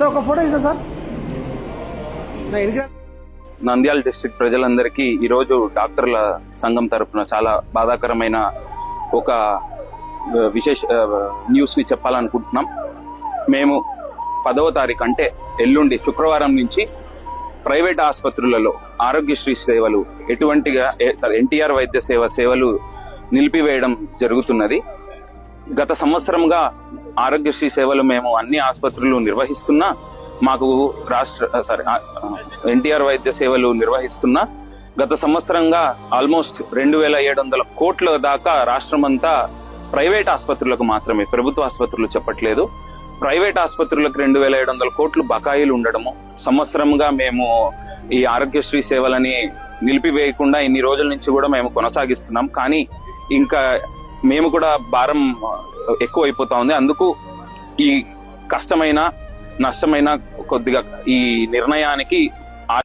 Sir ఒక photo ఇస్తా sir. Nandyal district ప్రజలందరికీ ఈరోజు డాక్టర్ల సంఘం తరపున చాలా బాధాకరమైన ఒక విశేష న్యూస్ని చెప్పాలనుకుంటున్నాం. మేము పదవ తారీఖు అంటే ఎల్లుండి శుక్రవారం నుంచి ప్రైవేట్ ఆసుపత్రులలో ఆరోగ్యశ్రీ సేవలు ఎటువంటిగా ఎన్టీఆర్ వైద్య సేవ సేవలు నిలిపివేయడం జరుగుతున్నది. గత సంవత్సరంగా ఆరోగ్యశ్రీ సేవలు మేము అన్ని ఆసుపత్రులు నిర్వహిస్తున్నా మాకు రాష్ట్ర సారీ ఎన్టీఆర్ వైద్య సేవలు నిర్వహిస్తున్నా గత సంవత్సరంగా ఆల్మోస్ట్ రెండు వేల ఏడు వందల కోట్ల దాకా రాష్ట్రమంతా ప్రైవేట్ ఆసుపత్రులకు మాత్రమే ప్రభుత్వ ఆసుపత్రులు చెప్పట్లేదు. ప్రైవేట్ ఆసుపత్రులకు రెండు వేల ఏడు వందల కోట్లు బకాయిలు ఉండడము సంవత్సరంగా మేము ఈ ఆరోగ్యశ్రీ సేవలని నిలిపివేయకుండా ఇన్ని రోజుల నుంచి కూడా మేము కొనసాగిస్తున్నాం. కానీ ఇంకా మేము కూడా భారం ఎక్కువ అయిపోతా ఉంది. అందుకు ఈ కష్టమైన నష్టమైన కొద్దిగా ఈ నిర్ణయానికి